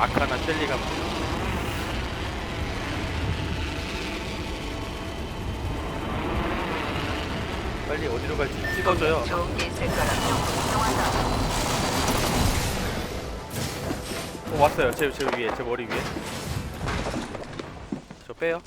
아카나 젤리가 빨리 어디로 갈지 찍어줘요. 어, 왔어요. 제, 제 위에, 제 머리 위에. 저 빼요.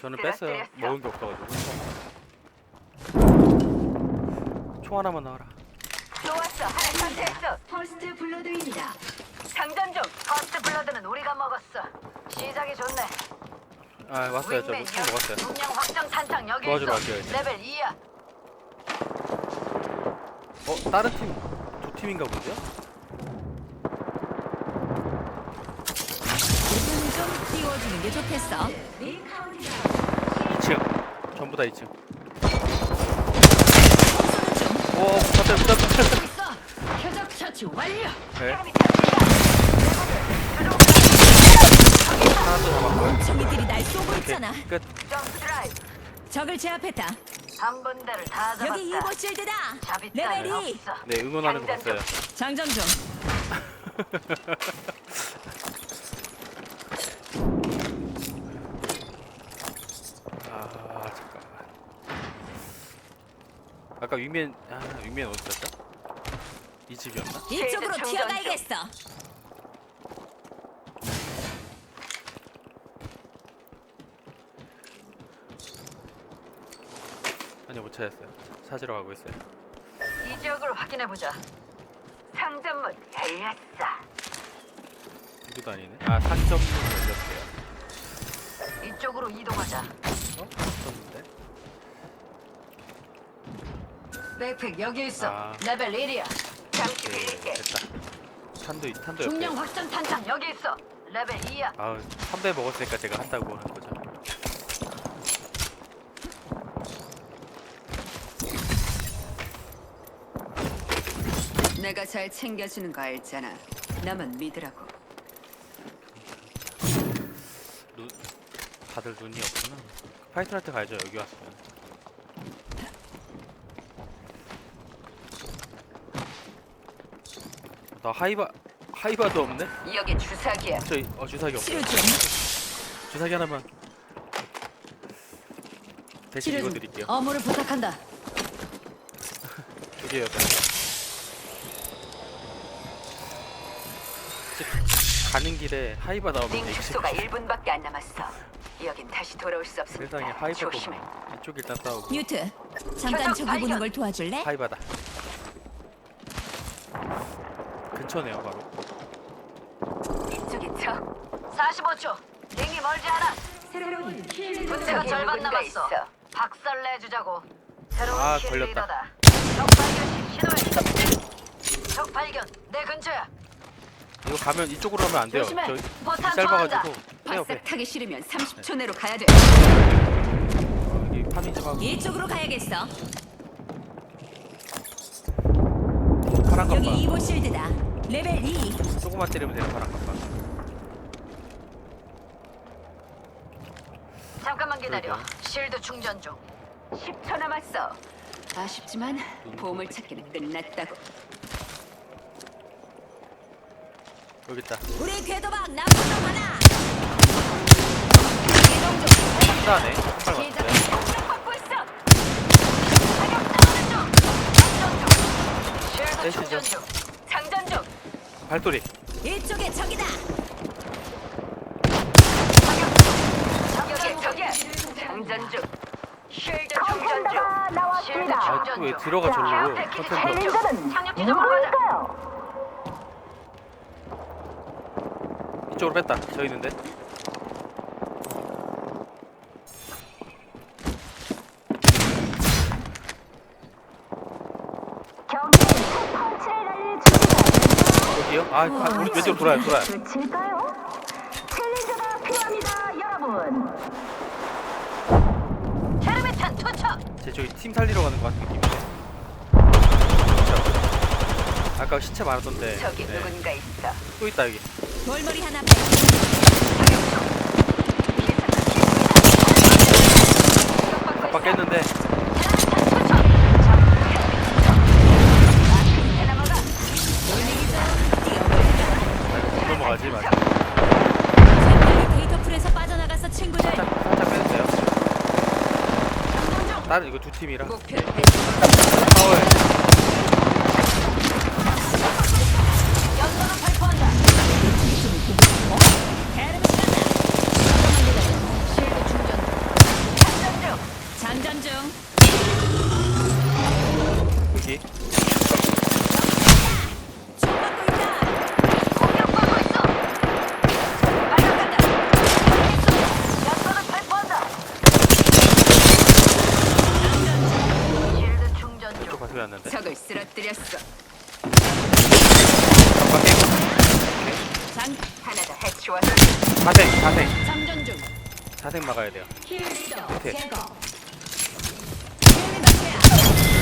저는 뺐어요. 먹은 게 없어가지고. 총 하나만 나와라. 좋았어. 하나 상태했어. 퍼스트 블러드입니다. 장전 중. 퍼스트 블러드는 우리가 먹었어. 시작이 좋네. 아 왔어요. 저 윙맨 총. 먹었어요. 중량 확장 탄창 여기 도와주러 있어. 갈게요, 이제. 레벨 2야. 어 다른 팀, 두 팀인가 본데요? 눈좀 띄워주는 게 좋겠어. 2층. 전부 다 2층. 손을 좀 오, 붙었어요, 붙었어요. 있어. 표적 처치 완료. 네. 하나 더 잡았고요. 총이들이 날 쏘고 오케이, 있잖아. 끝. 점프 드라이브. 적을 제압했다. 한 분대를 다 잡았다. 여기 이보 실드다. 잡이 레벨 따윈 2. 없어. 네, 응원하는 거 봤어요. 장전 중. 아, 잠깐만. 아까 윙맨, 아, 윙맨 어디 있었죠? 이 집이었나? 이쪽으로 충전 중. 튀어가야겠어. 아니요, 못 찾았어요. 찾으러 가고 있어요. 이 지역을 확인해 보자. 상점문 열렸어. 여기도 아니네. 아, 상점문 열렸어요. 이쪽으로 이동하자. 어? 있었는데? 백팩 여기 있어. 아. 레벨 1이야. 잠시 네, 빌릴게. 됐다. 탄도, 있- 탄도 옆에. 중량 확장 탄창 여기 있어. 레벨 2야. 아, 3배 먹었으니까 제가 한다고 하는 거죠. 내가 잘 챙겨주는 거 알잖아. 나만 믿으라고. 눈, 다들 눈이 없구나. 파이터한테 가야죠, 여기 왔으면. 나 하이바, 하이바도 없네? 여기 주사기야. 저, 어, 주사기 없어요. 치료 중. 주사기 하나만. 대신 치료 이거 중. 드릴게요. 어무를 부탁한다. 두 개요, 가는 길에 하이바 나오면 링 축소가 1분밖에 안 남았어. 여긴 다시 돌아올 수 없으니까 세상에 하이바도 조심해. 없네. 이쪽 일단 싸우고 뉴트. 잠깐 저기. 보는 걸 도와줄래? 하이바다 근처네요 바로 이쪽이 쳐. 45초. 링이 멀지 않아. 새로운 분대가 절반 남았어. 박살 내주자고. 새로운 아, 킬 걸렸다. 리더다. 적 발견 시 신호해. 적 발견. 내 근처야. 이거 가면 이쪽으로 하면 안 돼요 조심해. 저 짧아가지고 바싹 빼 타기 싫으면 30초 내로 가야 돼. 여기 파밍 좀 하고 이쪽으로 가야겠어. 파란 여기 이보 실드다. 레벨 2. 조금만 때리면 돼요 파란 깜빡 잠깐만 기다려. 그러게요. 실드 충전 중. 10초 남았어. 아쉽지만 보물 찾기는 끝났다고. 여기 있다 우리 궤도박 나쁜 놈 하나. 맞는데 나오는 중. 떼시죠. 충전 중. 장전 중. 발소리 이쪽에 적이다. 여기 저기야. 장전 중. 실드 충전 중. 실드 아또왜 중. 들어가 패키지 컨텐츠 착륙 지점으로 가자. 이 쪽으로 뺐다 저 있는데 여기요? 아 아, 우리 왼쪽으로 돌아요 돌아요 칠까요? 챌린저가 필요합니다, 여러분. 투척. 제 저기 팀 살리러 가는 것 같은 느낌인데? 아까 시체 많았던데. 저기 네. 누군가 있어. 또 있다 여기. 머리 하나 빼. 바뀌었는데. 이거 두 팀이라. 네. 파워 장전 중. 자생 막아야 돼요 오케이. 제거. 킬 리더야.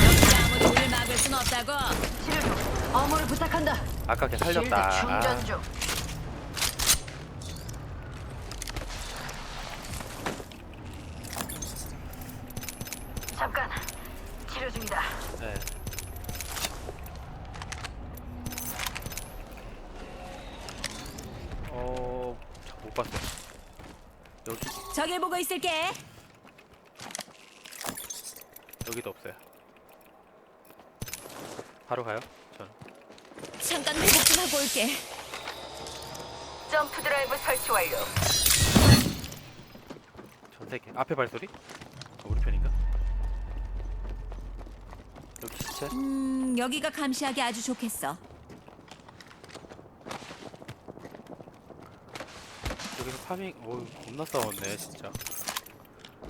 여기가 아무도 우리를 막을 순 없다고. 치료 중. 어무를 부탁한다. 아까 걔 실드 살렸다 충전 아, 중. 잠깐. 치료 중이다. 네. 어, 자, 못 봤어. 여기 저길 보고 있을게. 여기도 없어요. 바로 가요. 전. 잠깐 회복 좀 하고 올게. 점프 드라이브 설치 완료. 전 세계. 앞에 발소리? 어, 우리 편인가? 여기 시체? 음, 여기가 감시하기 아주 좋겠어. 여기서 파밍. 오, 겁나 싸웠네 진짜.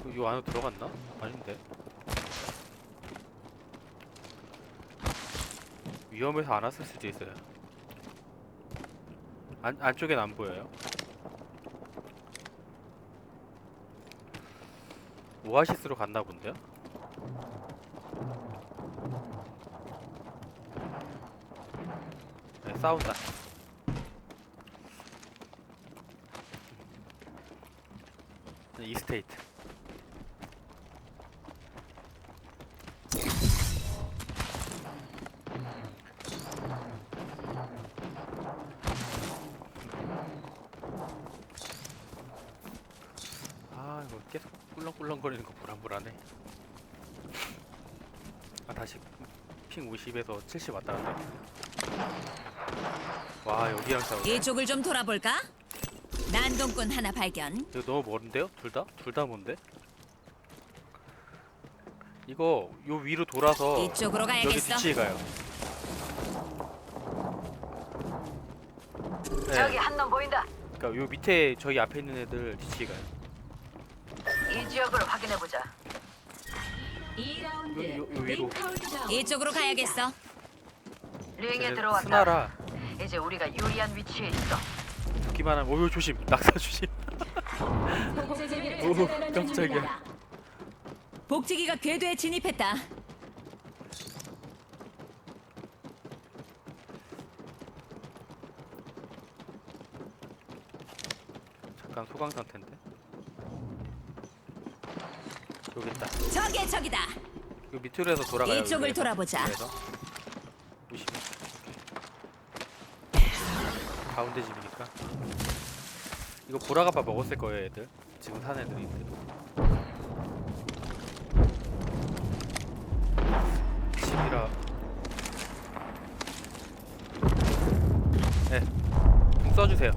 이 안으로 들어갔나? 아닌데. 위험해서 안 왔을 수도 있어요. 안 안쪽엔 안 보여요. 오아시스로 갔나 본데요? 네, 싸운다. 네, 이 스테이트. 아 이거 계속 꿀렁꿀렁거리는 거 불안불안해. 아 다시 핑 50에서 70 왔다 갔다. 와 여기랑 싸우네. 이쪽을 좀 돌아볼까? 난동꾼 하나 발견. 이거 너무 먼데요? 둘 다? 둘 다 먼데? 이거 요 위로 돌아서 이쪽으로 여기 가야겠어. 뒤치에 가요. 네, 저기 한놈 보인다. 그러니까 요 밑에 저희 앞에 있는 애들 뒤치에 가요. 이 지역을 확인해 보자. 요, 요, 요 위로. 이쪽으로 가야겠어. 링에 들어왔다. 스나라 이제 우리가 유리한 위치에 있어. 하면 오요 조심 낙사 조심. 오 깜짝이야. 복지기가 궤도에 진입했다. 잠깐 소강 상태인데. 여기 있다. 저게 저기다. 요 밑으로 해서 돌아가요. 이쪽을. 돌아보자. 여기에서. 조심. 가운데 집이니까. 이거 보라가빠 먹었을 거예요, 애들. 지금 산 애들인데. 집이라. 네. 좀 써주세요.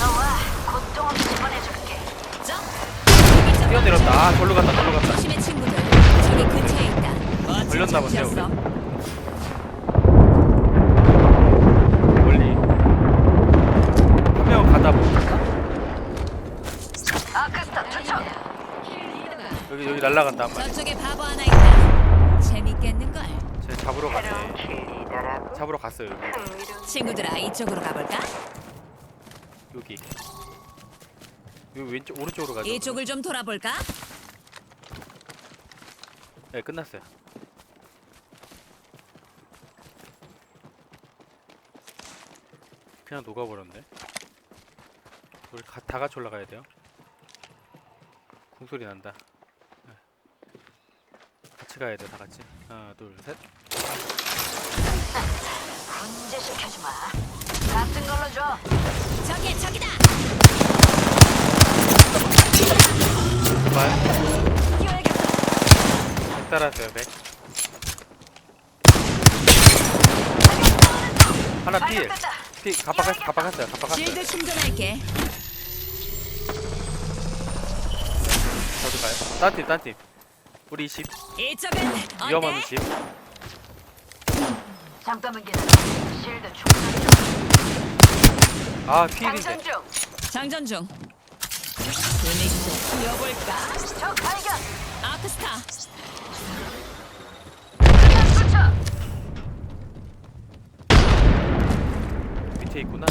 너와 고통 없이 보내줄게. 점. 뛰어내렸다. 아, 절로 갔다, 절로 갔다. 조심해 친구들. 저기 근처에 있다. 걸렸나 본데요. 멀리. 한 명은 가다 보니까. 아크스타 투척. 여기, 한 마리. 저쪽에 바보 하나 있다. 재밌겠는 걸. 쟤 잡으러 갔네. 잡으러 갔어요, 여기. 친구들아 이쪽으로 가볼까? 여기. 여기 왼쪽, 오른쪽으로 가죠. 이쪽을 좀 돌아볼까? 네, 끝났어요. 그냥 녹아버렸네. 우리 가, 다 같이 올라가야 돼요. 궁소리 난다. 네. 같이 가야 돼, 다 같이. 하나, 둘, 셋. 문제시켜지 마. 같은 걸로 줘. 저게 저기다. 발. 달았어요 100 하나 필 발각됐다. 필 갑박했 갑박했어요 갑박했어요 실드 충전할게. 저도 가요 딴 팀 딴 팀 우리 20 이쪽은 위험한 어때? 집 잠깐만 기다려. 실드 충전 중. 아 장전 중. 장전 중. 분위기 좀 풀어볼까? 적 발견. 아크스타. 밑에 있구나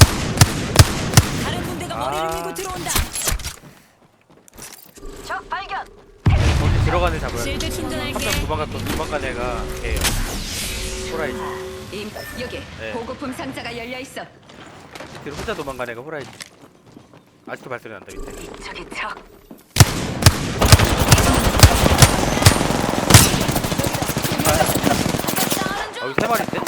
다른 군대가 머리를 아. 밀고 들어온다. 적 발견. 들어가는 돼 실드 충전할게. 도망갔던 도망간 애가 걔예요 호라이즈 임 여기 네. 보급품 상자가 열려 있어. 밑으로 혼자 도망간 애가 호라이즈 아직도 발소리 난다 밑에 저기 적. 아 여기 세 마리인데?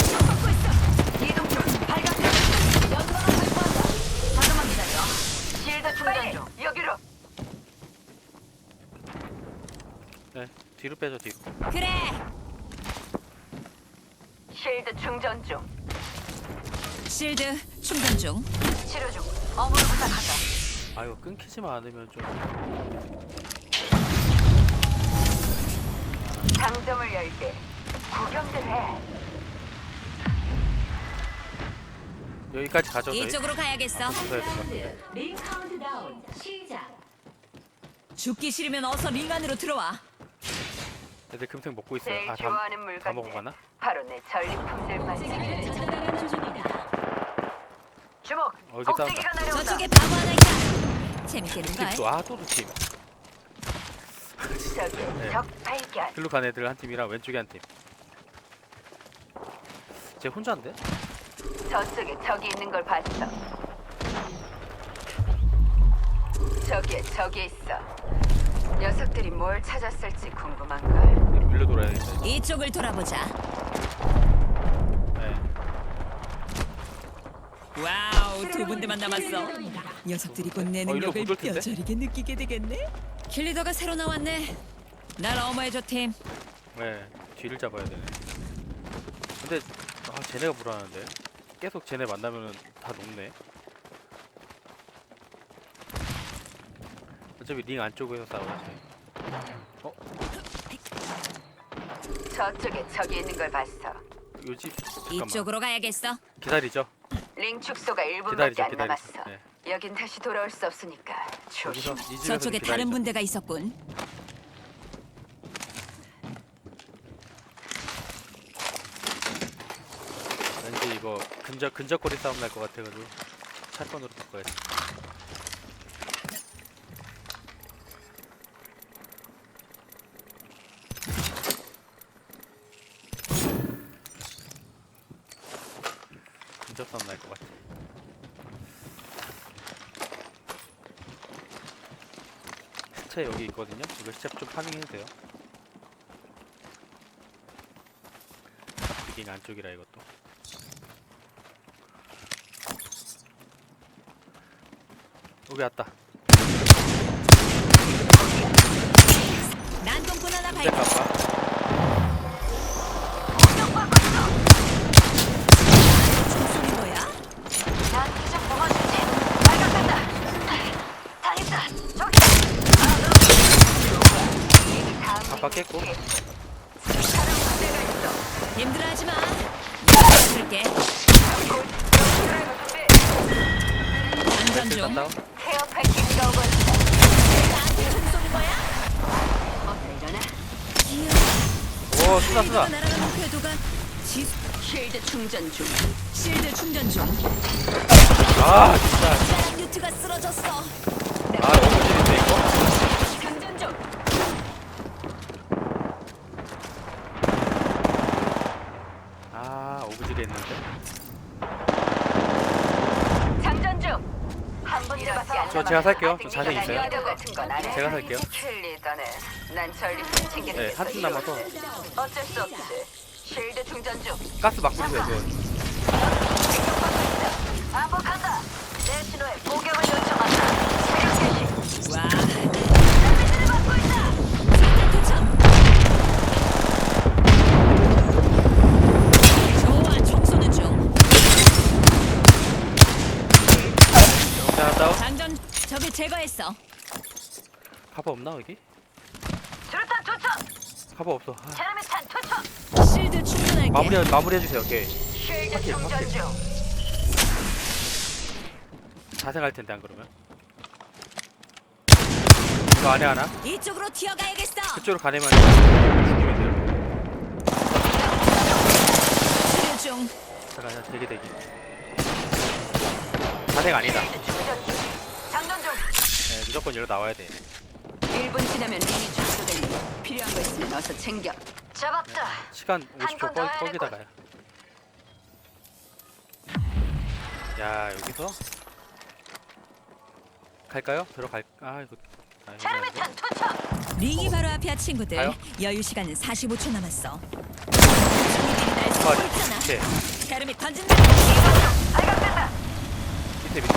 중. 치료 중. 어무를 부탁한다. 아 이거 끊기지만 않으면 좀 상점을 열 때 구경들 해. 여기까지 가죠 저희 이쪽으로 가야겠어. 될것 링 카운트다운 시작. 죽기 싫으면 어서 링 안으로 들어와. 애들 금탱 먹고 있어요 제일 아 다, 좋아하는 다 물건들. 먹어가나? 바로 내 전리품들만. 주목. 어, 내려온다. 저쪽에 바보 하나 있다. 재밌겠는걸? 팀도 아또 두 팀 저기 네. 적 발견. 글로 간 애들 한 팀이랑 왼쪽에 한 팀 쟤 혼자인데? 저쪽에 적이 있는 걸 봤어. 저기에 적이 있어. 녀석들이 뭘 찾았을지 궁금한 걸. 밀려 돌아야겠다 이쪽을 돌아보자. 네. 와우 두 군데만 남았어. 녀석들이 곧내 어, 일로 능력을 텐데? 뼈저리게 느끼게 되겠네. 킬리더가 새로 나왔네. 날 어머해줘 팀. 네 뒤를 잡아야 되네 근데 아 쟤네가 불안한데 계속 쟤네 만나면은 다 녹네 어차피 링 안쪽에서 싸우지 어? 저쪽에 적이 있는 걸 봤어. 요집 잠깐만 이쪽으로 가야겠어. 기다리죠 링 축소가 1분밖에 기다리죠, 안 기다리죠. 남았어. 네. 여긴 다시 돌아올 수 없으니까 여기서 조심. 이 집에서 저쪽에 다른 분대가 있었군. 왠지 이거 근접 근접거리 싸움 날 것 같아가지고 차건으로 바꿔야지 근접 싸움 날 것 같아 시체 여기 있거든요 이거 시체 좀 파밍해도 돼요 비깅 안쪽이라 이것도 여기 왔다. 난동꾼 하나 발견. 있어. 힘들어하지 마. 내가 줄게. 장전 중. 오고 있어. 나한테 뭐야? 어서 일어나. 오, 수다 수다. 날아가는 궤도가 지 쉴드 충전 중. 실드 충전 중. 아, 진짜. 짜란 뉴트가 쓰러졌어. 아, 너무 질인데 이거. 장전 중. 아, 오브질이 했는데. 장전 중. 한 군데밖에 안 저. 제가 살게요. 저 자신 있어요. 제가 살게요. 네, 게 한팀 더 남아서. 중요해. 어쩔 수 없지. 쉴드 충전 중. 가스 막 뿌리세요, 저. 반복한다. 내 신호에 복용을 요청한다. 체력 개시. 啊 와. 哎 네, 제거했어. 카바 없나 여기? 수류탄 투척. 카바 없어. 아, 제라미탄 투척. 실드 충전할게. 마무리 마무리 해 주세요. 오케이. 쉴드 충전. 중. 자생할 텐데 안 그러면. 이거 안에 하나? 이쪽으로 튀어가야겠어. 그쪽으로 가내면 죽이면 돼요. 치료 중. 잠깐 자 대기 대기. 자생 아니다. 쉴드 충전 중. 네, 무조건 열어 나와야 돼. 1분 지나면 링이 축소되니 필요한 거 있으면 어서 챙겨. 잡았다. 시간 한 50초 건더 해야 뻑, 뻑이다가요. 야 여기서 갈까요? 들어갈 아 이거 아, 이거 제라미탄 투척. 링이 바로 앞이야 친구들. 가요? 여유 시간은 45초 남았어. 날 쏘고 아, 있잖아. 밑에 테르미 던진다. 발각된다. 밑에 밑에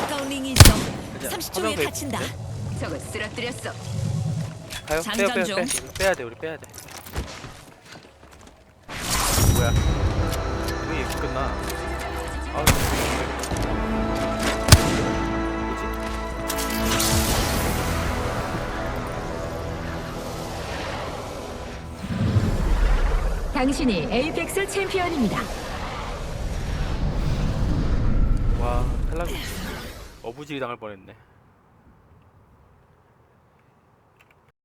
가까운 링이 있어. 그냥 30초 화면 후에 다친다. 저거 쓰러뜨렸어. 가요? 빼요 장전 빼요 우리 빼야 돼 우리 빼야 돼 뭐야 왜 이렇게 끝나 아우 뭐지? 당신이 에이펙스 챔피언입니다. 와 탈락 어부지리 당할 뻔했네